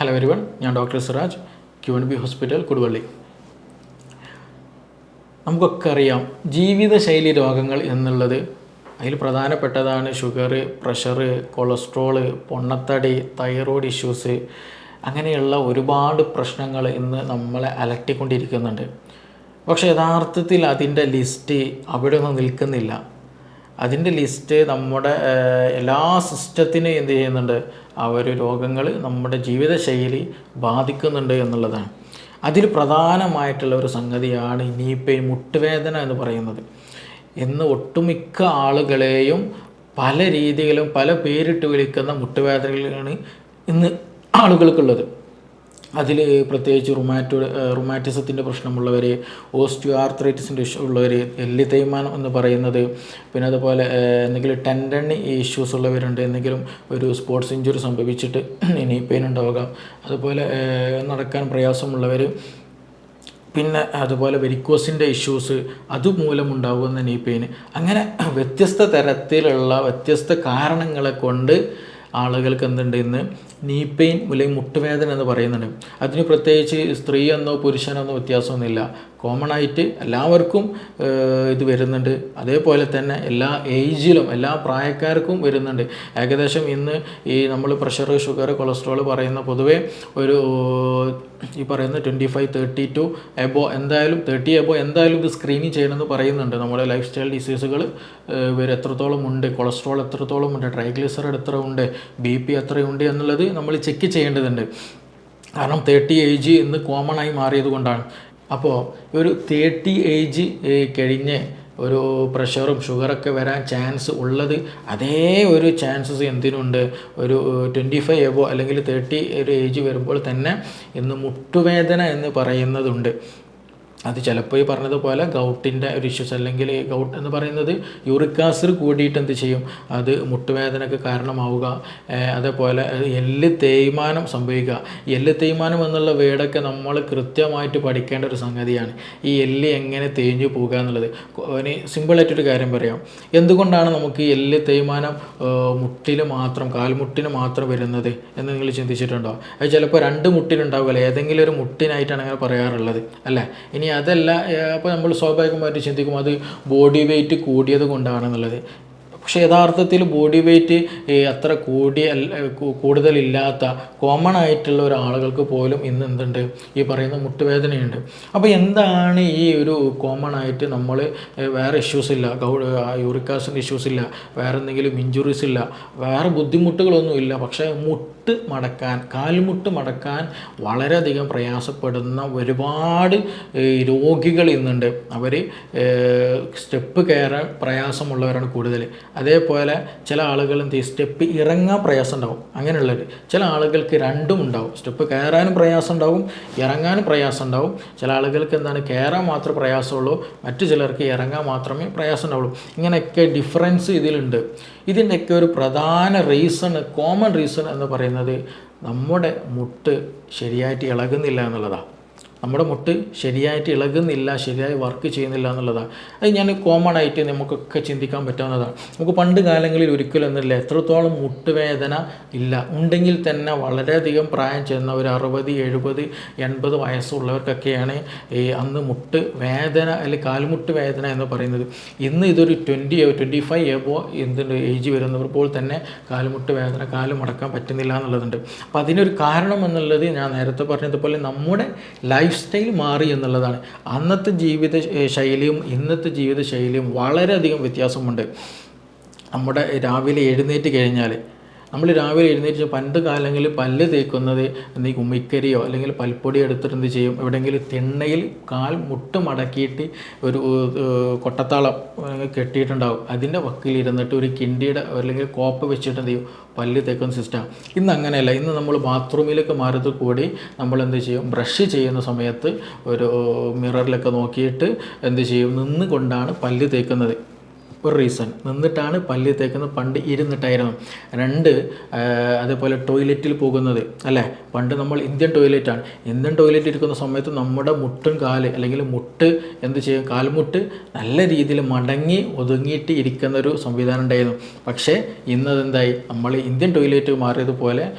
Hello everyone ഞാൻ doctor Siraj Q N B hospital Koduvally. നമുക്കൊക്കെ അറിയാം ജീവിതശൈലി രോഗങ്ങൾ എന്നുള്ളത് അതിൽ പ്രധാനപ്പെട്ടതാണ് ഷുഗർ പ്രഷർ കൊളസ്ട്രോൾ പൊണ്ണത്തടി തൈറോയ്ഡ് ഇഷ്യൂസ് അങ്ങനെയുള്ള ഒരുപാട് പ്രശ്നങ്ങൾ ഇന്ന് നമ്മളെ അലട്ടിക്കൊണ്ടിരിക്കുന്നുണ്ട്. പക്ഷേ യഥാർത്ഥത്തിൽ അതിന്റെ ലിസ്റ്റ് അവിടെ ഒന്നും നിൽക്കുന്നില്ല. അതിന്റെ ലിസ്റ്റ് നമ്മുടെ എല്ലാ സിസ്റ്റത്തിനും എന്ത് ചെയ്യുന്നുണ്ട്? ആ ഒരു രോഗങ്ങൾ നമ്മുടെ ജീവിതശൈലി ബാധിക്കുന്നുണ്ട് എന്നുള്ളതാണ്. അതിൽ പ്രധാനമായിട്ടുള്ള ഒരു സംഗതിയാണ് ഇനിയിപ്പോൾ മുട്ടുവേദന എന്ന് പറയുന്നത്. ഇന്ന് ഒട്ടുമിക്ക ആളുകളെയും പല രീതിയിലും പല പേരിട്ട് വിളിക്കുന്ന മുട്ടുവേദനകളാണ് ഇന്ന് ആളുകൾക്കുള്ളത്. അതിൽ പ്രത്യേകിച്ച് റുമാറ്റോ റുമാറ്റിസത്തിന്റെ പ്രശ്നമുള്ളവർ ഓസ്റ്റിയോ ആർത്രൈറ്റിസിന്റെ ഉള്ളവർ എല്ല് തേയ്മാനം എന്ന് പറയുന്നത് പിന്നെ അതുപോലെ എന്തെങ്കിലും ടെൻഡൺ ഇഷ്യൂസ് ഉള്ളവരുണ്ട് എന്തെങ്കിലും ഒരു സ്പോർട്സ് ഇഞ്ചുറി സംഭവിച്ചിട്ട് ഇനി പെയിൻ ഉണ്ടാവുക. അതുപോലെ നടക്കാൻ പ്രയാസമുള്ളവർ പിന്നെ അതുപോലെ വെരിക്കോസിന്റെ ഇഷ്യൂസ് അതുമൂലം ഉണ്ടാകുന്ന നീ പെയിൻ അങ്ങനെ വ്യത്യസ്ത തരത്തിലുള്ള വ്യത്യസ്ത കാരണങ്ങളെ കൊണ്ട് ആളുകൾക്ക് എന്തുണ്ട് ഇന്ന്? നീ പെയിൻ അല്ലെങ്കിൽ മുട്ടുവേദന എന്ന് പറയുന്നുണ്ട്. അതിന് പ്രത്യേകിച്ച് സ്ത്രീ എന്നോ പുരുഷനെന്നോ വ്യത്യാസമൊന്നുമില്ല. കോമൺ ആയിട്ട് എല്ലാവർക്കും ഇത് വരുന്നുണ്ട്. അതേപോലെ തന്നെ എല്ലാ ഏജിലും എല്ലാ പ്രായക്കാർക്കും വരുന്നുണ്ട്. ഏകദേശം ഇന്ന് ഈ നമ്മൾ പ്രഷർ ഷുഗർ കൊളസ്ട്രോൾ പറയുന്ന പൊതുവേ ഒരു ഈ പറയുന്ന twenty five thirty two above എന്തായാലും തേർട്ടി എബോ എന്തായാലും ഇത് സ്ക്രീനിങ് ചെയ്യണമെന്ന് പറയുന്നുണ്ട്. നമ്മുടെ ലൈഫ് സ്റ്റൈൽ ഡിസീസുകൾ ഇവർ എത്രത്തോളം ഉണ്ട്? കൊളസ്ട്രോൾ എത്രത്തോളം ഉണ്ട്? ട്രൈഗ്ലിസറൈഡ് എത്ര ഉണ്ട്? ബി പി എത്രയുണ്ട് എന്നുള്ളത് നമ്മൾ ചെക്ക് ചെയ്യേണ്ടതുണ്ട്. കാരണം തേർട്ടി ഏജ് എന്ന് കോമൺ ആയി മാറിയത് കൊണ്ടാണ്. അപ്പോൾ ഒരു തേർട്ടി ഏജ് കഴിഞ്ഞ് ഒരു പ്രഷറും ഷുഗറൊക്കെ വരാൻ ചാൻസ് ഉള്ളത് അതേ ഒരു ചാൻസസ് എന്തിനുണ്ട്? ഒരു ട്വന്റി ഫൈവ് എബോ അല്ലെങ്കിൽ തേർട്ടി ഒരു ഏജ് വരുമ്പോൾ തന്നെ ഇന്ന് മുട്ടുവേദന എന്ന് പറയുന്നതുണ്ട്. അത് ചിലപ്പോൾ ഈ പറഞ്ഞതുപോലെ ഗൗട്ടിന്റെ ഒരു ഇഷ്യൂസ് അല്ലെങ്കിൽ ഗൗട്ട് എന്ന് പറയുന്നത് യൂറിക് ആസിഡ് കൂടിയിട്ട് എന്ത് ചെയ്യും? അത് മുട്ടുവേദനയ്ക്ക് കാരണമാവുക. അതേപോലെ എല്ല് തേയ്മാനം സംഭവിക്കുക. എല്ല് തേയ്മാനം എന്നുള്ള വേടൊക്കെ നമ്മൾ കൃത്യമായിട്ട് പഠിക്കേണ്ട ഒരു സംഗതിയാണ്. ഈ എല്ല് എങ്ങനെ തേഞ്ഞു പോകുക എന്നുള്ളത്. ഇനി സിമ്പിളായിട്ടൊരു കാര്യം പറയാം. എന്തുകൊണ്ടാണ് നമുക്ക് എല്ല് തേയ്മാനം മുട്ടിൽ മാത്രം കാൽമുട്ടിന് മാത്രം വരുന്നത് എന്ന് നിങ്ങൾ ചിന്തിച്ചിട്ടുണ്ടോ? അത് ചിലപ്പോൾ രണ്ട് മുട്ടിനുണ്ടാവുമല്ലോ ഏതെങ്കിലും ഒരു മുട്ടിനായിട്ടാണ് അങ്ങനെ പറയാറുള്ളത് അല്ലേ? ഇനി അതല്ല അപ്പോൾ നമ്മൾ സ്വാഭാവികമായിട്ട് ചിന്തിക്കും അത് ബോഡി വെയിറ്റ് കൂടിയത് കൊണ്ടാണെന്നുള്ളത്. പക്ഷേ യഥാർത്ഥത്തിൽ ബോഡി വെയ്റ്റ് അത്ര കൂടിയ കൂടുതലില്ലാത്ത കോമൺ ആയിട്ടുള്ള ഒരാളുകൾക്ക് പോലും ഇന്ന് എന്തുണ്ട്? ഈ പറയുന്ന മുട്ടുവേദനയുണ്ട്. അപ്പോൾ എന്താണ് ഈ ഒരു കോമൺ ആയിട്ട് നമ്മൾ വേറെ ഇഷ്യൂസ് ഇല്ല ഗൗ യൂറിക് ആസിഡ് ഇഷ്യൂസ് ഇല്ല വേറെ എന്തെങ്കിലും ഇഞ്ചുറീസ് ഇല്ല വേറെ ബുദ്ധിമുട്ടുകളൊന്നും ഇല്ല പക്ഷേ മുട്ട് മടക്കാൻ കാൽമുട്ട് മടക്കാൻ വളരെയധികം പ്രയാസപ്പെടുന്ന ഒരുപാട് രോഗികൾ ഇന്നുണ്ട്. അവർ സ്റ്റെപ്പ് കയറാൻ പ്രയാസമുള്ളവരാണ് കൂടുതൽ അതേപോലെ ചില ആളുകൾ എന്ത് സ്റ്റെപ്പ് ഇറങ്ങാൻ പ്രയാസം ഉണ്ടാവും അങ്ങനെയുള്ളവർ ചില ആളുകൾക്ക് രണ്ടും ഉണ്ടാവും. സ്റ്റെപ്പ് കയറാനും പ്രയാസം ഉണ്ടാവും ഇറങ്ങാനും പ്രയാസം ഉണ്ടാവും ചില ആളുകൾക്ക് എന്താണ്? കയറാൻ മാത്രമേ പ്രയാസമുള്ളൂ. മറ്റു ചിലർക്ക് ഇറങ്ങാൻ മാത്രമേ പ്രയാസം ഉണ്ടാവുള്ളൂ ഇങ്ങനെയൊക്കെ ഡിഫറൻസ് ഇതിലുണ്ട്. ഇതിന്റെയൊക്കെ ഒരു പ്രധാന റീസൺ കോമൺ റീസൺ എന്ന് പറയുന്നത് നമ്മുടെ മുട്ട് ശരിയായിട്ട് ഇളകുന്നില്ല എന്നുള്ളതാണ് നമ്മുടെ മുട്ട് ശരിയായിട്ട് ഇളകുന്നില്ല ശരിയായി വർക്ക് ചെയ്യുന്നില്ല എന്നുള്ളതാണ് അത് ഞാൻ കോമൺ ആയിട്ട് നമുക്കൊക്കെ ചിന്തിക്കാൻ പറ്റാവുന്നതാണ്. നമുക്ക് പണ്ട് കാലങ്ങളിൽ ഒരിക്കലും ഒന്നുമില്ല. എത്രത്തോളം മുട്ടുവേദന ഇല്ല. ഉണ്ടെങ്കിൽ തന്നെ വളരെയധികം പ്രായം ചെന്ന ഒരു അറുപത് എഴുപത് എൺപത് വയസ്സുള്ളവർക്കൊക്കെയാണ് ഈ അന്ന് മുട്ട് വേദന അല്ലെങ്കിൽ കാൽമുട്ട് വേദന എന്ന് പറയുന്നത്. ഇന്ന് ഇതൊരു ട്വന്റി ട്വന്റി ഫൈവ് എബോ എന്തുണ്ട് ഏജ് വരുന്നവർ പോൾ തന്നെ കാൽമുട്ട് വേദന കാൽ മടക്കാൻ പറ്റുന്നില്ല എന്നുള്ളതുണ്ട്. അപ്പോൾ അതിനൊരു കാരണം എന്നുള്ളത് ഞാൻ നേരത്തെ പറഞ്ഞതുപോലെ നമ്മുടെ ലൈഫ് സ്റ്റൈൽ മാറി എന്നുള്ളതാണ്. അന്നത്തെ ജീവിത ശൈലിയും ഇന്നത്തെ ജീവിത ശൈലിയും വളരെയധികം വ്യത്യാസമുണ്ട്. നമ്മുടെ രാവിലെ എഴുന്നേറ്റ് കഴിഞ്ഞാൽ നമ്മൾ രാവിലെ എഴുന്നേറ്റ് പണ്ട് കാലങ്ങളിൽ പല്ല് തേക്കുന്നത് എന്തെങ്കിലും കുമ്മിക്കരിയോ അല്ലെങ്കിൽ പൽപ്പൊടി എടുത്തിട്ട് എന്ത് ചെയ്യും? എവിടെയെങ്കിലും തിണ്ണയിൽ കാൽ മുട്ട് മടക്കിയിട്ട് ഒരു കൊട്ടത്താളം കെട്ടിയിട്ടുണ്ടാവും. അതിന്റെ വക്കിലിരുന്നിട്ട് ഒരു കിണ്ടിയുടെ അല്ലെങ്കിൽ കോപ്പ് വെച്ചിട്ട് എന്ത് ചെയ്യും? പല്ല് തേക്കുന്ന സിസ്റ്റം ഇന്ന് അങ്ങനെയല്ല. ഇന്ന് നമ്മൾ ബാത്റൂമിലേക്ക് മാറിയത് കൂടി നമ്മൾ എന്ത് ചെയ്യും? ബ്രഷ് ചെയ്യുന്ന സമയത്ത് ഒരു മിററിലൊക്കെ നോക്കിയിട്ട് എന്ത് ചെയ്യും? നിന്നുകൊണ്ടാണ് പല്ല് തേക്കുന്നത്. ഒരു റീസൺ നിന്നിട്ടാണ് പല്ല് തേക്കുന്നത്. പണ്ട് ഇരുന്നിട്ടായിരുന്നു. രണ്ട് അതേപോലെ ടോയ്ലറ്റിൽ പോകുന്നത്. അല്ലേ? പണ്ട് നമ്മൾ ഇന്ത്യൻ ടോയ്ലറ്റാണ് ഇന്ത്യൻ ടോയ്ലറ്റ് ഇരിക്കുന്ന സമയത്ത് നമ്മുടെ മുട്ടും കാൽ അല്ലെങ്കിൽ മുട്ട് എന്ത് ചെയ്യും? കാൽമുട്ട് നല്ല രീതിയിൽ മടങ്ങി ഒതുങ്ങിയിട്ട് ഇരിക്കുന്ന ഒരു സംവിധാനം ഉണ്ടായിരുന്നു. പക്ഷേ ഇന്നതെന്തായി നമ്മൾ ഇന്ത്യൻ ടോയ്ലറ്റ് മാറിയതുപോലെ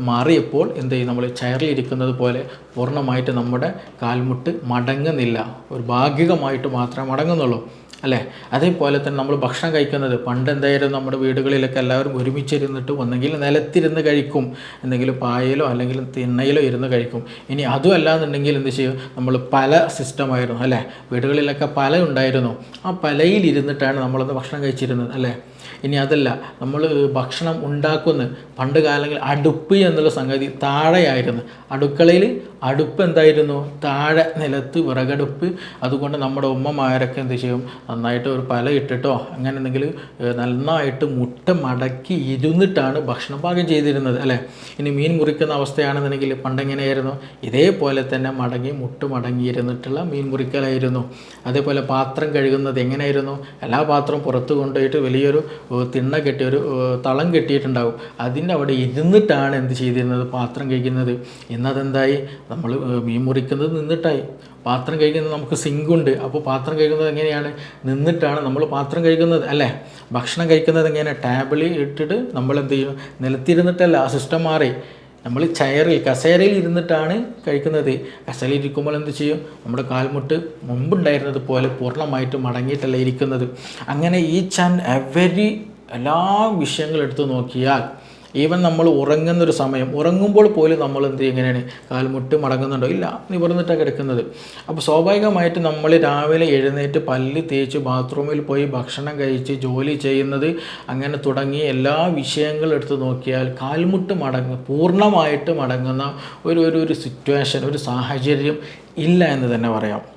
മാറിയപ്പോൾ എന്ത് ചെയ്യും? നമ്മൾ ചെയറിൽ ഇരിക്കുന്നത് പോലെ പൂർണമായിട്ട് നമ്മുടെ കാൽമുട്ട് മടങ്ങുന്നില്ല. ഒരു ഭാഗികമായിട്ട് മാത്രമേ മടങ്ങുന്നുള്ളൂ. അല്ലേ? അതേപോലെ തന്നെ നമ്മൾ ഭക്ഷണം കഴിക്കുന്നത് പണ്ട് എന്തായാലും നമ്മുടെ വീടുകളിലൊക്കെ എല്ലാവരും ഒരുമിച്ചിരുന്നിട്ട് ഒന്നെങ്കിൽ നിലത്തിരുന്ന് കഴിക്കും എന്തെങ്കിലും പായയിലോ അല്ലെങ്കിൽ തിണ്ണയിലോ ഇരുന്ന് കഴിക്കും. ഇനി അതും അല്ലാന്നുണ്ടെങ്കിൽ എന്ത് ചെയ്യും? നമ്മൾ പല സിസ്റ്റമായിരുന്നു അല്ലേ? വീടുകളിലൊക്കെ പല ഉണ്ടായിരുന്നു. ആ പലയിൽ ഇരുന്നിട്ടാണ് ഭക്ഷണം കഴിച്ചിരുന്നത് അല്ലേ? ഇനി അതല്ല നമ്മൾ ഭക്ഷണം ഉണ്ടാക്കുന്ന പണ്ട് കാലങ്ങളിൽ അടുപ്പ് എന്നുള്ള സംഗതി താഴെയായിരുന്നു. അടുക്കളയിൽ അടുപ്പ് എന്തായിരുന്നു താഴെ നിലത്ത് വിറകടുപ്പ്. അതുകൊണ്ട് നമ്മുടെ ഉമ്മമാരൊക്കെ എന്ത് ചെയ്യും? നന്നായിട്ട് ഒരു പല ഇട്ടിട്ടോ അങ്ങനെ എന്തെങ്കിലും നന്നായിട്ട് മുട്ട മടക്കി ഇരുന്നിട്ടാണ് ഭക്ഷണം പാകം ചെയ്തിരുന്നത് അല്ലേ? ഇനി മീൻ മുറിക്കുന്ന അവസ്ഥയാണെന്നുണ്ടെങ്കിൽ പണ്ടെങ്ങനെയായിരുന്നു? ഇതേപോലെ തന്നെ മടങ്ങി മുട്ട മടങ്ങി ഇരുന്നിട്ടുള്ള മീൻ മുറിക്കലായിരുന്നു. അതേപോലെ പാത്രം കഴുകുന്നത് എങ്ങനെയായിരുന്നു? എല്ലാ പാത്രവും പുറത്ത് കൊണ്ടുപോയിട്ട് വലിയൊരു തിണ്ണ കെട്ടി ഒരു തളം കെട്ടിയിട്ടുണ്ടാവും. അതിന്റെ അവിടെ ഇരുന്നിട്ടാണ് എന്ത് ചെയ്തിരുന്നത്? പാത്രം കഴിക്കുന്നത് ഇന്നതെന്തായി? നമ്മൾ മീൻ മുറിക്കുന്നത് നിന്നിട്ടായി. പാത്രം കഴിക്കുന്നത് നമുക്ക് സിങ്കുണ്ട് അപ്പോൾ പാത്രം കഴിക്കുന്നത് എങ്ങനെയാണ്? നിന്നിട്ടാണ് നമ്മൾ പാത്രം കഴിക്കുന്നത് അല്ലേ? ഭക്ഷണം കഴിക്കുന്നത് എങ്ങനെയാണ് ടേബിളിൽ ഇട്ടിട്ട് നമ്മൾ എന്ത് ചെയ്യും? നിലത്തിരുന്നിട്ടല്ല ആ സിസ്റ്റം മാറി. നമ്മൾ ചെയറിൽ കസേരയിൽ ഇരുന്നിട്ടാണ് കഴിക്കുന്നത്. കസേരയിൽ ഇരിക്കുമ്പോൾ എന്ത് ചെയ്യും? നമ്മുടെ കാൽമുട്ട് മുമ്പുണ്ടായിരുന്നത് പോലെ പൂർണമായിട്ട് മടങ്ങിയിട്ടല്ല ഇരിക്കുന്നത്. അങ്ങനെ ഈച്ച് ആൻഡ് എവരി എല്ലാ വിഷയങ്ങളും എടുത്തു നോക്കിയാൽ ഈവൻ നമ്മൾ ഉറങ്ങുന്നൊരു സമയം ഉറങ്ങുമ്പോൾ പോലും നമ്മൾ എന്ത് ഇങ്ങനെയാണ് കാൽമുട്ട് മടങ്ങുന്നുണ്ടോ? ഇല്ല. നിവർന്നിട്ടാണ് കിടക്കുന്നത്. അപ്പോൾ സ്വാഭാവികമായിട്ട് നമ്മൾ രാവിലെ എഴുന്നേറ്റ് പല്ല് തേച്ച് ബാത്റൂമിൽ പോയി ഭക്ഷണം കഴിച്ച് ജോലി ചെയ്യുന്നത് അങ്ങനെ തുടങ്ങി എല്ലാ വിഷയങ്ങളും എടുത്ത് നോക്കിയാൽ കാൽമുട്ട് മടങ്ങ് പൂർണമായിട്ട് മടങ്ങുന്ന ഒരു ഒരു സിറ്റുവേഷൻ ഒരു സാഹചര്യം ഇല്ല എന്ന് തന്നെ പറയാം.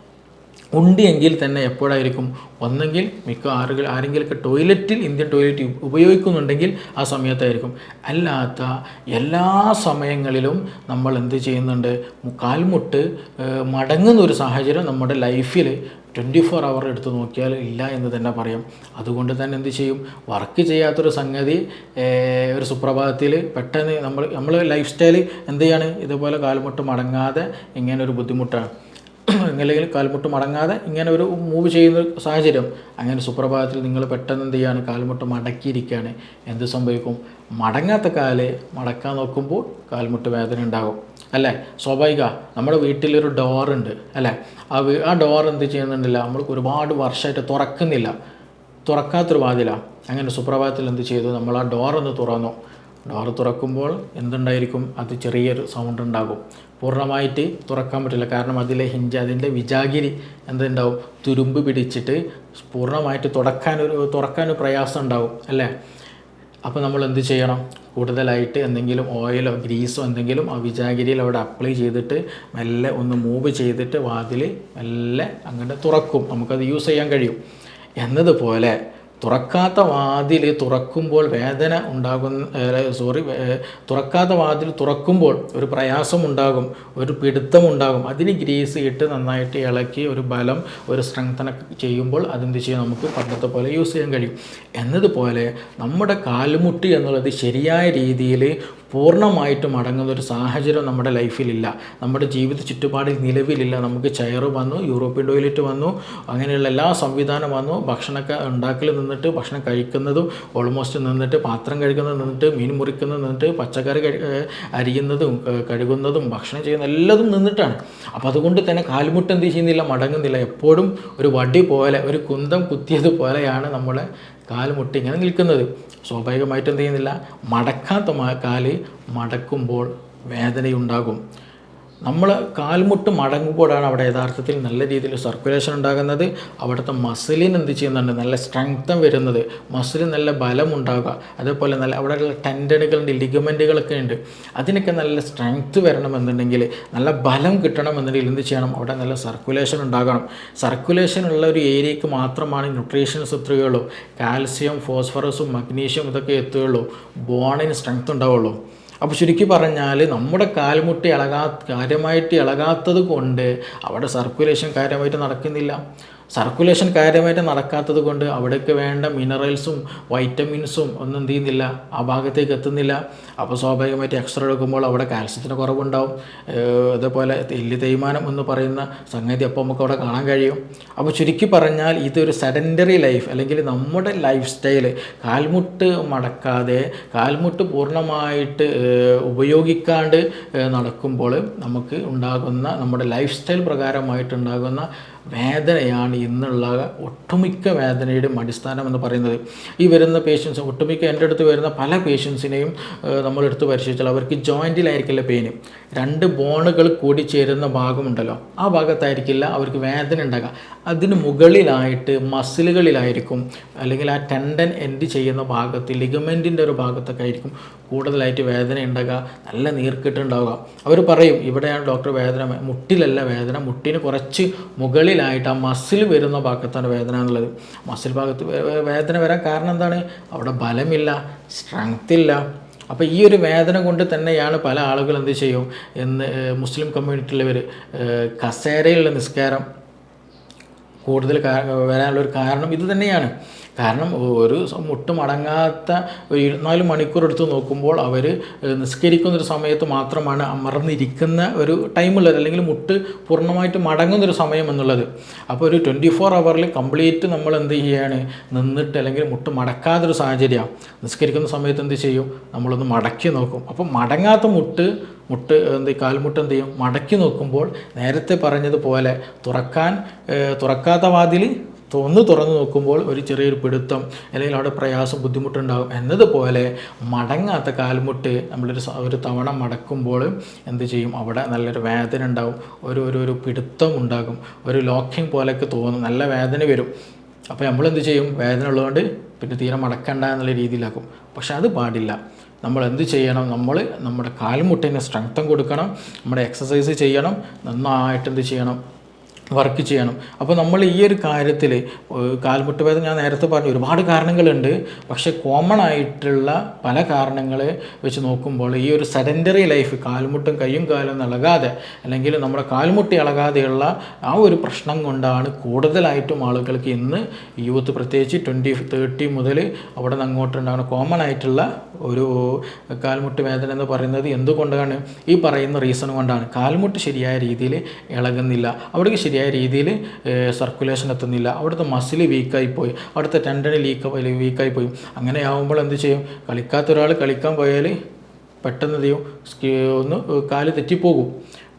ഉണ്ട് എങ്കിൽ തന്നെ എപ്പോഴായിരിക്കും? ഒന്നെങ്കിൽ മിക്ക ആറുകൾ ആരെങ്കിലുമൊക്കെ ടോയ്ലറ്റിൽ ഇന്ത്യൻ ടോയ്ലറ്റ് ഉപ- ഉപയോഗിക്കുന്നുണ്ടെങ്കിൽ ആ സമയത്തായിരിക്കും. അല്ലാത്ത എല്ലാ സമയങ്ങളിലും നമ്മൾ എന്ത് ചെയ്യുന്നുണ്ട്? കാൽമുട്ട് മടങ്ങുന്ന ഒരു സാഹചര്യം നമ്മുടെ ലൈഫിൽ ട്വന്റി ഫോർ അവർ എടുത്ത് നോക്കിയാൽ ഇല്ല എന്ന് തന്നെ പറയാം. അതുകൊണ്ട് തന്നെ എന്ത് ചെയ്യും? വർക്ക് ചെയ്യാത്തൊരു സംഗതി ഒരു സുപ്രഭാതത്തിൽ പെട്ടെന്ന് നമ്മൾ നമ്മൾ ലൈഫ് സ്റ്റൈൽ എന്ത് ചെയ്യാണ്? ഇതുപോലെ കാൽമുട്ട് മടങ്ങാതെ ഇങ്ങനെ ഒരു ബുദ്ധിമുട്ടാണ്. അല്ലെങ്കിൽ കാൽമുട്ട് മടങ്ങാതെ ഇങ്ങനെ ഒരു മൂവ് ചെയ്യുന്ന സാഹചര്യം. അങ്ങനെ സുപ്രഭാതത്തിൽ നിങ്ങൾ പെട്ടെന്ന് എന്ത് ചെയ്യാണ്? കാൽമുട്ട് മടക്കിയിരിക്കുകയാണ് എന്ത് സംഭവിക്കും? മടങ്ങാത്ത കാൽ മടക്കാൻ നോക്കുമ്പോൾ കാൽമുട്ട് വേദന ഉണ്ടാകും. അല്ലേ? സ്വാഭാവിക. നമ്മുടെ വീട്ടിലൊരു ഡോറുണ്ട് അല്ലേ? ആ ആ ഡോർ എന്ത് ചെയ്യുന്നുണ്ടല്ല? നമ്മൾ ഒരുപാട് വർഷമായിട്ട് തുറക്കുന്നില്ല. തുറക്കാത്തൊരു വാതിലാണ് അങ്ങനെ സുപ്രഭാതത്തിൽ എന്ത് ചെയ്തു? നമ്മൾ ആ ഡോർ ഒന്ന് തുറന്നു. ഡോർ തുറക്കുമ്പോൾ എന്തുണ്ടായിരിക്കും? അത് ചെറിയൊരു സൗണ്ട് ഉണ്ടാകും. പൂർണമായിട്ട് തുറക്കാൻ പറ്റില്ല. കാരണം അതിലെ ഹിഞ്ച് അതിന്റെ വിജാഗിരി എന്തുണ്ടാവും? തുരുമ്പ് പിടിച്ചിട്ട് പൂർണമായിട്ട് തുറക്കാനൊരു തുറക്കാനൊരു പ്രയാസം ഉണ്ടാവും അല്ലേ? അപ്പോൾ നമ്മൾ എന്ത് ചെയ്യണം? കൂടുതലായിട്ട് എന്തെങ്കിലും ഓയിലോ ഗ്രീസോ എന്തെങ്കിലും ആ വിജാഗിരിയിൽ അവിടെ അപ്ലൈ ചെയ്തിട്ട് മെല്ലെ ഒന്ന് മൂവ് ചെയ്തിട്ട് വാതിൽ മെല്ലെ അങ്ങനെ തുറക്കും. നമുക്കത് യൂസ് ചെയ്യാൻ കഴിയും. എന്നതുപോലെ തുറക്കാത്ത വാതിൽ തുറക്കുമ്പോൾ വേദന ഉണ്ടാകുന്ന സോറി തുറക്കാത്ത വാതിൽ തുറക്കുമ്പോൾ ഒരു പ്രയാസം ഉണ്ടാകും ഒരു പിടുത്തം ഉണ്ടാകും അതിന് ഗ്രീസ് ഇട്ട് നന്നായിട്ട് ഇളക്കി ഒരു ബലം ഒരു സ്ട്രെങ്തന ചെയ്യുമ്പോൾ അതെന്ത് ചെയ്യും? നമുക്ക് പണ്ടത്തെ പോലെ യൂസ് ചെയ്യാൻ കഴിയും. എന്നതുപോലെ നമ്മുടെ കാലുമുട്ടി എന്നുള്ളത് ശരിയായ രീതിയിൽ പൂർണമായിട്ടും അടങ്ങുന്ന ഒരു സാഹചര്യം നമ്മുടെ ലൈഫിലില്ല. നമ്മുടെ ജീവിത ചുറ്റുപാടിൽ നിലവിലില്ല. നമുക്ക് ചെയർ വന്നു യൂറോപ്യൻ ടോയ്ലറ്റ് വന്നു അങ്ങനെയുള്ള എല്ലാ സംവിധാനം വന്നു ഭക്ഷണമൊക്കെ ഉണ്ടാക്കൽ നിന്നിട്ട് ഭക്ഷണം കഴിക്കുന്നതും ഓൾമോസ്റ്റ് നിന്നിട്ട് പാത്രം കഴുകുന്നത് നിന്നിട്ട് മീൻ മുറിക്കുന്നത് നിന്നിട്ട് പച്ചക്കറി അരിയുന്നതും കഴുകുന്നതും ഭക്ഷണം ചെയ്യുന്ന എല്ലാതും നിന്നിട്ടാണ്. അപ്പോൾ അതുകൊണ്ട് തന്നെ കാൽമുട്ട് എന്ത് ചെയ്യുന്നില്ല മടങ്ങുന്നില്ല. എപ്പോഴും ഒരു വടി പോലെ ഒരു കുന്തം കുത്തിയത് പോലെയാണ് നമ്മളെ കാൽമുട്ട് ഇങ്ങനെ നിൽക്കുന്നത്. സ്വാഭാവികമായിട്ട് എന്ത് ചെയ്യുന്നില്ല മടക്കാത്ത കാൽ മടക്കുമ്പോൾ വേദനയുണ്ടാകും. നമ്മൾ കാൽമുട്ട് മടങ്ങുമ്പോഴാണ് അവിടെ യഥാർത്ഥത്തിൽ നല്ല രീതിയിൽ സർക്കുലേഷൻ ഉണ്ടാകുന്നത്. അവിടുത്തെ മസിലിന് എന്ത് ചെയ്യുന്നുണ്ട്? നല്ല സ്ട്രെങ്തം വരുന്നത്. മസിലിന് നല്ല ബലം ഉണ്ടാകുക അതേപോലെ നല്ല അവിടെയുള്ള ടെൻഡനുകളുണ്ട് ലിഗമെന്റുകളൊക്കെ ഉണ്ട്. അതിനൊക്കെ നല്ല സ്ട്രെങ്ത് വരണമെന്നുണ്ടെങ്കിൽ നല്ല ബലം കിട്ടണമെന്നുണ്ടെങ്കിൽ എന്ത് ചെയ്യണം? അവിടെ നല്ല സർക്കുലേഷൻ ഉണ്ടാകണം. സർക്കുലേഷൻ ഉള്ള ഒരു ഏരിയക്ക് മാത്രമാണ് ന്യൂട്രീഷൻ എത്തുകയുള്ളൂ. കാൽസ്യം ഫോസ്ഫറസും മഗ്നീഷ്യം ഇതൊക്കെ എത്തുകയുള്ളൂ. ബോണിന് സ്ട്രെങ്ത് ഉണ്ടാവുള്ളൂ. അപ്പോൾ ശരിക്കും പറഞ്ഞാൽ നമ്മുടെ കാൽമുട്ടി ഇളകാ കാര്യമായിട്ട് ഇളകാത്തത് കൊണ്ട് അവിടെ സർക്കുലേഷൻ കാര്യമായിട്ട് നടക്കുന്നില്ല. സർക്കുലേഷൻ കാര്യമായിട്ട് നടക്കാത്തത് കൊണ്ട് അവിടേക്ക് വേണ്ട മിനറൽസും വൈറ്റമിൻസും ഒന്നും എന്ത് ചെയ്യുന്നില്ല ആ ഭാഗത്തേക്ക് എത്തുന്നില്ല. അപ്പോൾ സ്വാഭാവികമായിട്ട് എക്സ്റേ എടുക്കുമ്പോൾ അവിടെ കാൽസ്യത്തിന് കുറവുണ്ടാവും. അതേപോലെ എല്ല് തേയ്മാനം എന്ന് പറയുന്ന സംഗതി അപ്പോൾ നമുക്ക് അവിടെ കാണാൻ കഴിയും. അപ്പോൾ ചുരുക്കി പറഞ്ഞാൽ ഇതൊരു സെഡന്ററി ലൈഫ് അല്ലെങ്കിൽ നമ്മുടെ ലൈഫ് സ്റ്റൈൽ കാൽമുട്ട് മടക്കാതെ കാൽമുട്ട് പൂർണമായിട്ട് ഉപയോഗിക്കാണ്ട് നടക്കുമ്പോൾ നമുക്ക് ഉണ്ടാകുന്ന നമ്മുടെ ലൈഫ് സ്റ്റൈൽ പ്രകാരമായിട്ടുണ്ടാകുന്ന വേദനയാണ് ഇന്നുള്ള ഒട്ടുമിക്ക വേദനയുടെയും അടിസ്ഥാനം എന്ന് പറയുന്നത്. ഈ വരുന്ന പേഷ്യൻസ് ഒട്ടുമിക്ക എന്റെ അടുത്ത് വരുന്ന പല പേഷ്യൻസിനെയും നമ്മൾ എടുത്ത് പരിശോധിച്ചാൽ അവർക്ക് ജോയിന്റിലായിരിക്കില്ല പെയിന് രണ്ട് ബോണുകൾ കൂടി ചേരുന്ന ഭാഗമുണ്ടല്ലോ. ആ ഭാഗത്തായിരിക്കില്ല അവർക്ക് വേദന ഉണ്ടാകുക. അതിന് മുകളിലായിട്ട് മസിലുകളിലായിരിക്കും അല്ലെങ്കിൽ ആ ടെൻഡൻ എൻഡ് ചെയ്യുന്ന ഭാഗത്ത് ലിഗമെന്റിന്റെ ഒരു ഭാഗത്തൊക്കെ ആയിരിക്കും കൂടുതലായിട്ട് വേദന ഉണ്ടാകുക നല്ല നീർക്കെട്ടുണ്ടാവുക അവർ പറയും ഇവിടെയാണ് ഡോക്ടർ വേദന മുട്ടിലല്ല വേദന മുട്ടിന് കുറച്ച് മുകളിലായിട്ട് ആ മസിൽ വരുന്ന ഭാഗത്താണ് വേദന എന്നുള്ളത്. മസിൽ ഭാഗത്ത് വേദന വരാൻ കാരണം എന്താണ്? അവിടെ ബലമില്ല സ്ട്രെങ്ത് ഇല്ല. അപ്പോൾ ഈ ഒരു വേദന കൊണ്ട് തന്നെയാണ് പല ആളുകൾ എന്ത് ചെയ്യും? എന്ന് മുസ്ലിം കമ്മ്യൂണിറ്റിയിലുള്ളവർ കസേരയിലുള്ള നിസ്കാരം കൂടുതൽ വരാനുള്ളൊരു കാരണം ഇത് തന്നെയാണ്. കാരണം ഒരു മുട്ടുമടങ്ങാത്ത ഇരുപത്തിനാല് മണിക്കൂർ എടുത്ത് നോക്കുമ്പോൾ അവർ നിസ്കരിക്കുന്നൊരു സമയത്ത് മാത്രമാണ് അമർന്നിരിക്കുന്ന ഒരു ടൈമുള്ളത്. അല്ലെങ്കിൽ മുട്ട് പൂർണമായിട്ട് മടങ്ങുന്നൊരു സമയം എന്നുള്ളത്. അപ്പോൾ ഒരു ട്വന്റി ഫോർ അവറിൽ കംപ്ലീറ്റ് നമ്മൾ എന്ത് ചെയ്യുകയാണ് നിന്നിട്ട് അല്ലെങ്കിൽ മുട്ട് മടക്കാത്തൊരു സാഹചര്യമാണ് നിസ്കരിക്കുന്ന സമയത്ത് എന്ത് ചെയ്യും? നമ്മളൊന്ന് മടക്കി നോക്കും. അപ്പോൾ മടങ്ങാത്ത മുട്ട് മുട്ട് എന്ത്? കാൽമുട്ട് എന്ത് ചെയ്യും? മടക്കി നോക്കുമ്പോൾ നേരത്തെ പറഞ്ഞതുപോലെ തുറക്കാൻ തുറക്കാത്ത വാതിൽ ഒന്ന് തുറന്ന് നോക്കുമ്പോൾ ഒരു ചെറിയൊരു പിടുത്തം അല്ലെങ്കിൽ അവിടെ പ്രയാസം ബുദ്ധിമുട്ടുണ്ടാകും എന്നതുപോലെ മടങ്ങാത്ത കാൽമുട്ട് നമ്മളൊരു ഒരു തവണ മടക്കുമ്പോൾ എന്ത് ചെയ്യും? അവിടെ നല്ലൊരു വേദന ഉണ്ടാകും ഒരു ഒരു ഒരു പിടുത്തം ഉണ്ടാകും. ഒരു ലോക്കിംഗ് പോലെയൊക്കെ തോന്നും. നല്ല വേദന വരും. അപ്പോൾ നമ്മൾ എന്ത് ചെയ്യും? വേദന ഉള്ളതുകൊണ്ട് പിന്നെ തീരെ മടക്കണ്ട എന്നുള്ള രീതിയിലാക്കും. പക്ഷെ അത് പാടില്ല. നമ്മൾ എന്ത് ചെയ്യണം? നമ്മൾ നമ്മുടെ കാൽമുട്ടിന് സ്ട്രെങ്തം കൊടുക്കണം. നമ്മുടെ എക്സസൈസ് ചെയ്യണം. നന്നായിട്ട് എന്ത് ചെയ്യണം? വർക്ക് ചെയ്യണം. അപ്പോൾ നമ്മൾ ഈ ഒരു കാര്യത്തിൽ കാൽമുട്ട് വേദന ഞാൻ നേരത്തെ പറഞ്ഞു ഒരുപാട് കാരണങ്ങളുണ്ട്. പക്ഷെ കോമൺ ആയിട്ടുള്ള പല കാരണങ്ങളെ വെച്ച് നോക്കുമ്പോൾ ഈ ഒരു സെഡന്ററി ലൈഫ് കാൽമുട്ടും കൈയും കാലും ഇളകാതെ അല്ലെങ്കിൽ നമ്മുടെ കാൽമുട്ടി ഇളകാതെയുള്ള ആ ഒരു പ്രശ്നം കൊണ്ടാണ് കൂടുതലായിട്ടും ആളുകൾക്ക് ഇന്ന് യൂത്ത് പ്രത്യേകിച്ച് ട്വന്റി തേർട്ടി മുതൽ അവിടെ നിന്ന് അങ്ങോട്ടുണ്ടാകുന്ന കോമൺ ആയിട്ടുള്ള ഒരു കാൽമുട്ട് വേദന എന്ന് പറയുന്നത് എന്തുകൊണ്ടാണ്? ഈ പറയുന്ന റീസൺ കൊണ്ടാണ്. കാൽമുട്ട് ശരിയായ രീതിയിൽ ഇളകുന്നില്ല. അവിടേക്ക് ശരിയായ രീതിയിൽ സർക്കുലേഷൻ എത്തുന്നില്ല. അവിടുത്തെ മസിൽ വീക്കായി പോയി അവിടുത്തെ ടെൻഡന് ലീക്ക് വീക്കായി പോയി അങ്ങനെ ആകുമ്പോൾ എന്ത് ചെയ്യും? കളിക്കാത്ത ഒരാൾ കളിക്കാൻ പോയാൽ പെട്ടെന്ന് ചെയ്യും? ഒന്ന് കാൽ തെറ്റിപ്പോകും.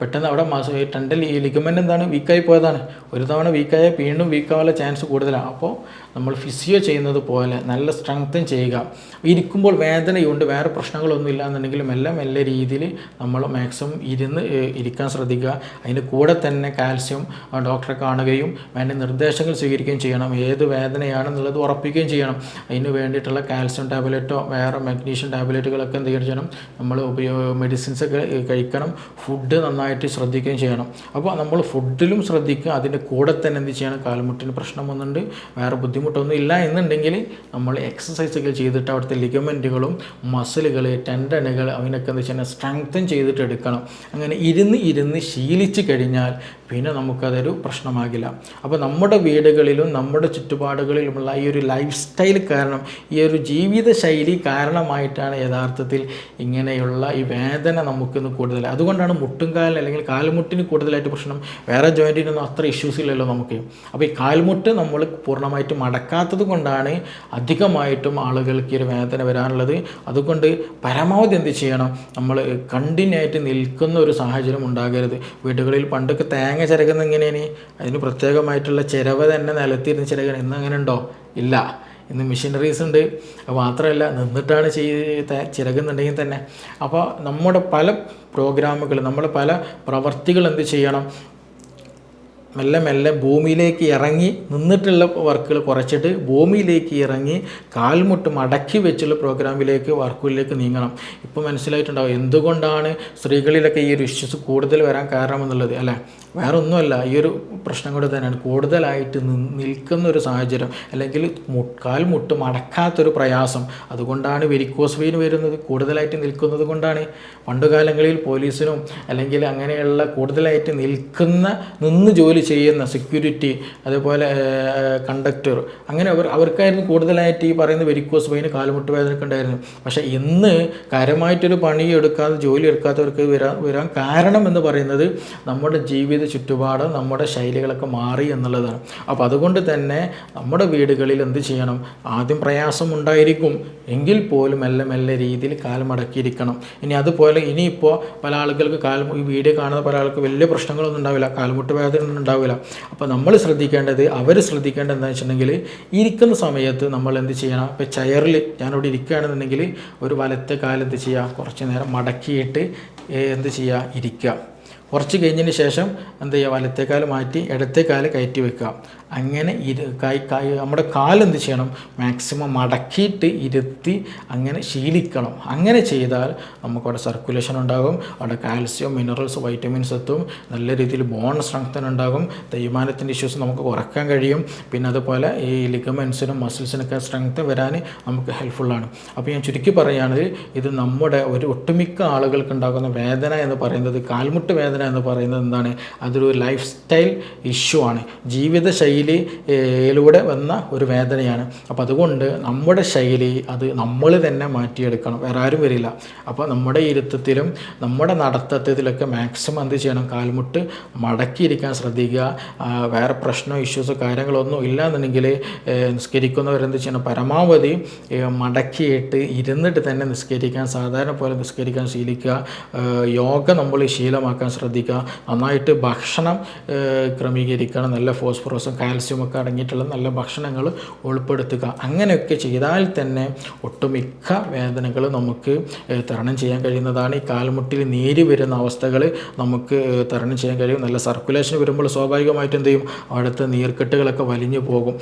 പെട്ടെന്ന് അവിടെ മാസ ടെൻഡൽ ഈ ലിഗമെന്റ് എന്താണ് വീക്കായി പോയതാണ്. ഒരു തവണ വീക്കായാൽ വീണ്ടും വീക്കാവാനുള്ള ചാൻസ് കൂടുതലാണ് അപ്പോൾ നമ്മൾ ഫിസിയോ ചെയ്യുന്നത് പോലെ നല്ല സ്ട്രെങ്തൻ ചെയ്യുക. ഇരിക്കുമ്പോൾ വേദനയുണ്ട് വേറെ പ്രശ്നങ്ങളൊന്നും ഇല്ല എന്നുണ്ടെങ്കിലും എല്ലാം മെല്ലെ രീതിയിൽ നമ്മൾ മാക്സിമം ഇരുന്ന് ഇരിക്കാൻ ശ്രദ്ധിക്കുക. അതിന് കൂടെ തന്നെ കാൽസ്യം ഡോക്ടറെ കാണുകയും വേണ്ട നിർദ്ദേശങ്ങൾ സ്വീകരിക്കുകയും ചെയ്യണം. ഏത് വേദനയാണെന്നുള്ളത് ഉറപ്പിക്കുകയും ചെയ്യണം. അതിന് വേണ്ടിയിട്ടുള്ള കാൽസ്യം ടാബ്ലറ്റോ വേറെ മഗ്നീഷ്യം ടാബ്ലറ്റുകളൊക്കെ എന്ത് ചെയ്യണം നമ്മൾ ഉപയോഗ മെഡിസിൻസ് ഒക്കെ കഴിക്കണം. ഫുഡ് നന്നായിട്ട് ശ്രദ്ധിക്കുകയും ചെയ്യണം. അപ്പോൾ നമ്മൾ ഫുഡിലും ശ്രദ്ധിക്കുക. അതിന്റെ കൂടെ തന്നെ എന്ത് ചെയ്യണം? കാൽമുട്ടിന് പ്രശ്നം വന്നിട്ടുണ്ട്. വേറെ ബുദ്ധിമുട്ടൊന്നും ഇല്ല എന്നുണ്ടെങ്കിൽ നമ്മൾ എക്സസൈസുകൾ ചെയ്തിട്ട് അവിടുത്തെ ലിഗമെന്റുകളും മസിലുകൾ ടെൻഡനുകൾ അതിനൊക്കെ എന്താ വെച്ചാൽ സ്ട്രെങ്തൻ ചെയ്തിട്ട് എടുക്കണം. അങ്ങനെ ഇരുന്ന് ഇരുന്ന് ശീലിച്ച് കഴിഞ്ഞാൽ പിന്നെ നമുക്കതൊരു പ്രശ്നമാകില്ല. അപ്പോൾ നമ്മുടെ വീടുകളിലും നമ്മുടെ ചുറ്റുപാടുകളിലുമുള്ള ഈ ഒരു ലൈഫ് സ്റ്റൈൽ കാരണം ഈ ഒരു ജീവിത ശൈലി കാരണമായിട്ടാണ് യഥാർത്ഥത്തിൽ ഇങ്ങനെയുള്ള ഈ വേദന നമുക്കിന്ന് കൂടുതൽ അതുകൊണ്ടാണ് മുട്ടുംകാലിന് അല്ലെങ്കിൽ കാൽമുട്ടിന് കൂടുതലായിട്ട് പ്രശ്നം. വേറെ ജോയിന്റിനൊന്നും അത്ര ഇഷ്യൂസ് ഇല്ലല്ലോ നമുക്ക്. അപ്പോൾ ഈ കാൽമുട്ട് നമ്മൾ പൂർണമായിട്ടും അടക്കാത്തത് കൊണ്ടാണ് അധികമായിട്ടും ആളുകൾക്ക് ഈ ഒരു വേദന വരാനുള്ളത് അതുകൊണ്ട് പരമാവധി എന്ത് ചെയ്യണം? നമ്മൾ കണ്ടിന്യൂ ആയിട്ട് നിൽക്കുന്ന ഒരു സാഹചര്യം ഉണ്ടാകരുത്. വീടുകളിൽ പണ്ടൊക്കെ തേങ്ങ ചിരകുന്ന എങ്ങനെയാണ്? അതിന് പ്രത്യേകമായിട്ടുള്ള ചിരവ തന്നെ നിലത്തിരുന്ന് ചിരകണം. ഇന്ന് അങ്ങനെ ഉണ്ടോ? ഇല്ല. ഇന്ന് മെഷീനറീസ് ഉണ്ട്. അത് മാത്രമല്ല നിന്നിട്ടാണ് ചെയ്ത് ചിരകുന്നുണ്ടെങ്കിൽ തന്നെ. അപ്പോൾ നമ്മുടെ പല പ്രോഗ്രാമുകൾ നമ്മൾ പല പ്രവർത്തികൾ എന്ത് ചെയ്യണം? മെല്ലെ മെല്ലെ ഭൂമിയിലേക്ക് ഇറങ്ങി നിന്നിട്ടുള്ള വർക്കുകൾ കുറച്ചിട്ട് ഭൂമിയിലേക്ക് ഇറങ്ങി കാൽമുട്ട് മടക്കി വെച്ചുള്ള പ്രോഗ്രാമിലേക്ക് വർക്കുകളിലേക്ക് നീങ്ങണം. ഇപ്പോൾ മനസ്സിലായിട്ടുണ്ടാവും എന്തുകൊണ്ടാണ് സ്ത്രീകളിലൊക്കെ ഈ ഒരു ഇഷ്യൂസ് കൂടുതൽ വരാൻ കാരണമെന്നുള്ളത് അല്ലേ? വേറെ ഒന്നുമല്ല ഈ ഒരു പ്രശ്നം കൂടെ തന്നെയാണ്. കൂടുതലായിട്ട് നിൽക്കുന്ന ഒരു സാഹചര്യം അല്ലെങ്കിൽ മുക്കാൽ കാൽമുട്ട് മടക്കാത്തൊരു പ്രയാസം അതുകൊണ്ടാണ് വെരിക്കോസ് വെയിൻ വരുന്നത് കൂടുതലായിട്ട് നിൽക്കുന്നത് കൊണ്ടാണ്. പണ്ടുകാലങ്ങളിൽ പോലീസിനും അല്ലെങ്കിൽ അങ്ങനെയുള്ള കൂടുതലായിട്ട് നിൽക്കുന്ന നിന്ന് ജോലി ചെയ്യുന്ന സെക്യൂരിറ്റി അതേപോലെ കണ്ടക്ടർ അങ്ങനെ അവർ അവർക്കായിരുന്നു കൂടുതലായിട്ട് ഈ പറയുന്ന വെരിക്കോസ് പെയിന് കാലുമുട്ട് വേദനയൊക്കെ ഉണ്ടായിരുന്നു പക്ഷേ ഇന്ന് കാര്യമായിട്ടൊരു പണി എടുക്കാതെ ജോലി എടുക്കാത്തവർക്ക് വരാൻ വരാൻ കാരണം എന്ന് പറയുന്നത് നമ്മുടെ ജീവിത ചുറ്റുപാട് നമ്മുടെ ശൈലികളൊക്കെ മാറി എന്നുള്ളതാണ്. അപ്പോൾ അതുകൊണ്ട് തന്നെ നമ്മുടെ വീടുകളിൽ എന്ത് ചെയ്യണം? ആദ്യം പ്രയാസം ഉണ്ടായിരിക്കും. എങ്കിൽ പോലും മെല്ലെ മെല്ലെ രീതിയിൽ കാലമടക്കിയിരിക്കണം ഇനി അതുപോലെ ഇനിയിപ്പോൾ പല ആളുകൾക്ക് കാലം ഈ വീഡിയോ കാണുന്ന പല ആൾക്ക് വലിയ പ്രശ്നങ്ങളൊന്നും ഉണ്ടാവില്ല. കാൽമുട്ട് വേദന ഉണ്ടാവില്ല. അപ്പോൾ നമ്മൾ ശ്രദ്ധിക്കേണ്ടത് അവർ ശ്രദ്ധിക്കേണ്ടത് എന്താണെന്ന് വെച്ചിട്ടുണ്ടെങ്കിൽ ഇരിക്കുന്ന സമയത്ത് നമ്മൾ എന്ത് ചെയ്യണം? ഇപ്പോൾ ചെയറിൽ ഞാനിവിടെ ഇരിക്കുകയാണെന്നുണ്ടെങ്കിൽ ഒരു വലത്തെ കാലം എന്ത് ചെയ്യുക? കുറച്ച് നേരം മടക്കിയിട്ട് എന്ത് ചെയ്യുക? ഇരിക്കുക. കുറച്ച് കഴിഞ്ഞതിന് ശേഷം എന്ത് ചെയ്യുക? വലത്തേക്കാൽ മാറ്റി ഇടത്തേക്കാൽ കയറ്റി വെക്കുക. അങ്ങനെ ഇരു കൈ കൈ നമ്മുടെ കാലെന്ത് ചെയ്യണം? മാക്സിമം മടക്കിയിട്ട് ഇരുത്തി അങ്ങനെ ശീലിക്കണം. അങ്ങനെ ചെയ്താൽ നമുക്കവിടെ സർക്കുലേഷൻ ഉണ്ടാകും. അവിടെ കാൽസ്യം മിനറൽസ് വൈറ്റമിൻസ് എത്തും. നല്ല രീതിയിൽ ബോൺ സ്ട്രെങ്തൻ ഉണ്ടാകും. തേയ്മാനത്തിന്റെ ഇഷ്യൂസ് നമുക്ക് കുറയ്ക്കാൻ കഴിയും. പിന്നെ അതുപോലെ ഈ ലിഗമെൻസിനും മസിൽസിനൊക്കെ സ്ട്രെങ്ത് വരാൻ നമുക്ക് ഹെൽപ്ഫുള്ളാണ് അപ്പോൾ ഞാൻ ചുരുക്കി പറയുകയാണെങ്കിൽ ഇത് നമ്മുടെ ഒരു ഒട്ടുമിക്ക ആളുകൾക്ക് ഉണ്ടാകുന്ന വേദന എന്ന് പറയുന്നത് കാൽമുട്ട് വേദന എന്ന് പറയുന്നത് എന്താണ്? അതൊരു ലൈഫ് സ്റ്റൈൽ ഇഷ്യൂ ആണ്. ജീവിതശൈലിയിലൂടെ വന്ന ഒരു വേദനയാണ്. അപ്പോൾ അതുകൊണ്ട് നമ്മുടെ ശൈലി അത് നമ്മൾ തന്നെ മാറ്റിയെടുക്കണം. വേറെ ആരും വരില്ല. അപ്പോൾ നമ്മുടെ ഇരുത്തത്തിലും നമ്മുടെ നടത്തത്തിലൊക്കെ മാക്സിമം എന്ത് ചെയ്യണം? കാൽമുട്ട് മടക്കിയിരിക്കാൻ ശ്രദ്ധിക്കുക. വേറെ പ്രശ്നമോ ഇഷ്യൂസോ കാര്യങ്ങളൊന്നും ഇല്ല എന്നുണ്ടെങ്കിൽ നിസ്കരിക്കുന്നവരെന്ത് ചെയ്യണം? പരമാവധി മടക്കിയിട്ട് ഇരുന്നിട്ട് തന്നെ നിസ്കരിക്കാൻ സാധാരണ പോലെ നിസ്കരിക്കാൻ ശീലിക്കുക. യോഗ നമ്മൾ ശീലമാക്കാൻ ശ്രദ്ധിക്കുക. നന്നായിട്ട് ഭക്ഷണം ക്രമീകരിക്കണം. നല്ല ഫോസ്ഫറസും കാൽസ്യവും ഒക്കെ അടങ്ങിയിട്ടുള്ള നല്ല ഭക്ഷണങ്ങൾ ഉൾപ്പെടുത്തുക. അങ്ങനെയൊക്കെ ചെയ്താൽ തന്നെ ഒട്ടുമിക്ക വേദനകൾ നമുക്ക് തരണം ചെയ്യാൻ കഴിയുന്നതാണ്. ഈ കാൽമുട്ടിൽ നീര് വരുന്ന അവസ്ഥകൾ നമുക്ക് തരണം ചെയ്യാൻ കഴിയും. നല്ല സർക്കുലേഷൻ വരുമ്പോൾ സ്വാഭാവികമായിട്ട് എന്ത് ചെയ്യും? അവിടുത്തെ നീർക്കെട്ടുകളൊക്കെ വലിഞ്ഞു പോകും.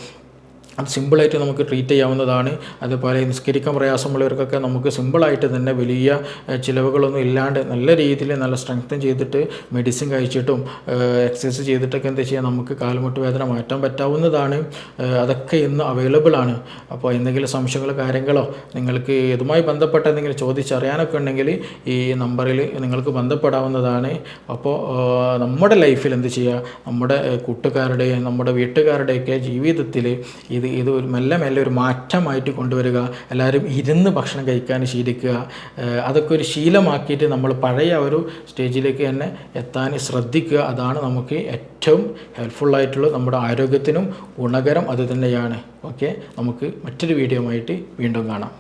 അത് സിമ്പിളായിട്ട് നമുക്ക് ട്രീറ്റ് ചെയ്യാവുന്നതാണ്. അതുപോലെ നിസ്കരിക്കാൻ പ്രയാസമുള്ളവർക്കൊക്കെ നമുക്ക് സിമ്പിളായിട്ട് തന്നെ വലിയ ചിലവുകളൊന്നും ഇല്ലാണ്ട് നല്ല രീതിയിൽ നല്ല സ്ട്രെങ്തൻ ചെയ്തിട്ട് മെഡിസിൻ കഴിച്ചിട്ടും എക്സസൈസ് ചെയ്തിട്ടൊക്കെ എന്താ ചെയ്യുക നമുക്ക് കാൽമുട്ട് വേദന മാറ്റാൻ പറ്റാവുന്നതാണ്. അതൊക്കെ ഇന്ന് അവൈലബിൾ ആണ്. അപ്പോൾ എന്തെങ്കിലും സംശയങ്ങളോ കാര്യങ്ങളോ നിങ്ങൾക്ക് ഇതുമായി ബന്ധപ്പെട്ട എന്തെങ്കിലും ചോദിച്ചറിയാനൊക്കെ ഉണ്ടെങ്കിൽ ഈ നമ്പറിൽ നിങ്ങൾക്ക് ബന്ധപ്പെടാവുന്നതാണ്. അപ്പോൾ നമ്മുടെ ലൈഫിൽ എന്ത് ചെയ്യുക നമ്മുടെ കൂട്ടുകാരുടെയും നമ്മുടെ വീട്ടുകാരുടെയൊക്കെ ജീവിതത്തിൽ ഇത് ഇത് ഇത് ഒരു മെല്ലെ മെല്ലെ ഒരു മാറ്റമായിട്ട് കൊണ്ടുവരിക എല്ലാവരും ഇരുന്ന് ഭക്ഷണം കഴിക്കാൻ ശീലിക്കുക അതൊക്കെ ഒരു ശീലമാക്കിയിട്ട് നമ്മൾ പഴയ ഒരു സ്റ്റേജിലേക്ക് തന്നെ എത്താൻ ശ്രദ്ധിക്കുക. അതാണ് നമുക്ക് ഏറ്റവും ഹെൽപ്ഫുള്ളായിട്ടുള്ള നമ്മുടെ ആരോഗ്യത്തിനും ഗുണകരം അത് ഓക്കെ നമുക്ക് മറ്റൊരു വീഡിയോ ആയിട്ട് വീണ്ടും കാണാം.